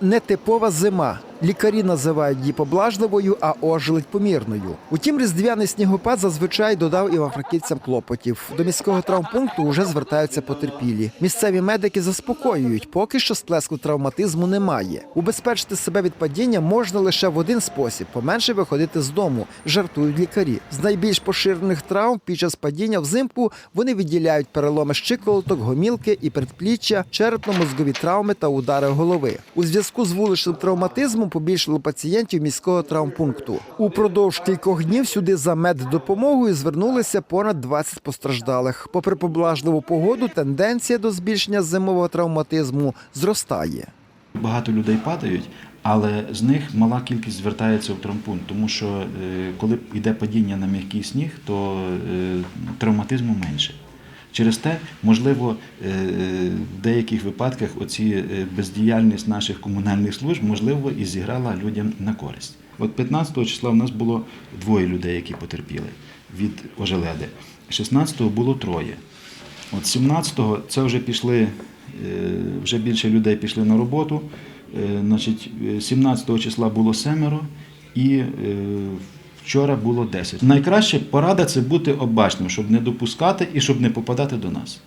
нетипова зима. Лікарі називають її поблажливою, а ожеледь помірною. Утім, різдвяний снігопад зазвичай додав івано-франківцям клопотів. До міського травмпункту вже звертаються потерпілі. Місцеві медики заспокоюють, поки що сплеску травматизму немає. Убезпечити себе від падіння можна лише в один спосіб поменше виходити з дому, жартують лікарі. З найбільш поширених травм під час падіння взимку вони відділяють переломи щиколоток, гомілки і предпліччя, черепно-мозгові травми та удари голови. У зв'язку з вуличним травматизмом побільшало пацієнтів міського травмпункту. Упродовж кількох днів сюди за меддопомогою звернулися понад 20 постраждалих. Попри поблажливу погоду, тенденція до збільшення зимового травматизму зростає. Багато людей падають, але з них мала кількість звертається в травмпункт, тому що е, коли йде падіння на м'який сніг, то е, травматизму менше. Через те, можливо, е, в деяких випадках оці е, бездіяльність наших комунальних служб, можливо, і зіграла людям на користь. От 15 числа в нас було двоє людей, які потерпіли від ожеледи. 16-го було троє. От 17-го це вже пішли, е, вже більше людей пішли на роботу. Значить, е, 17 числа було семеро і вчора було 10. Найкраще порада це бути обачним, щоб не допускати і щоб не попадати до нас.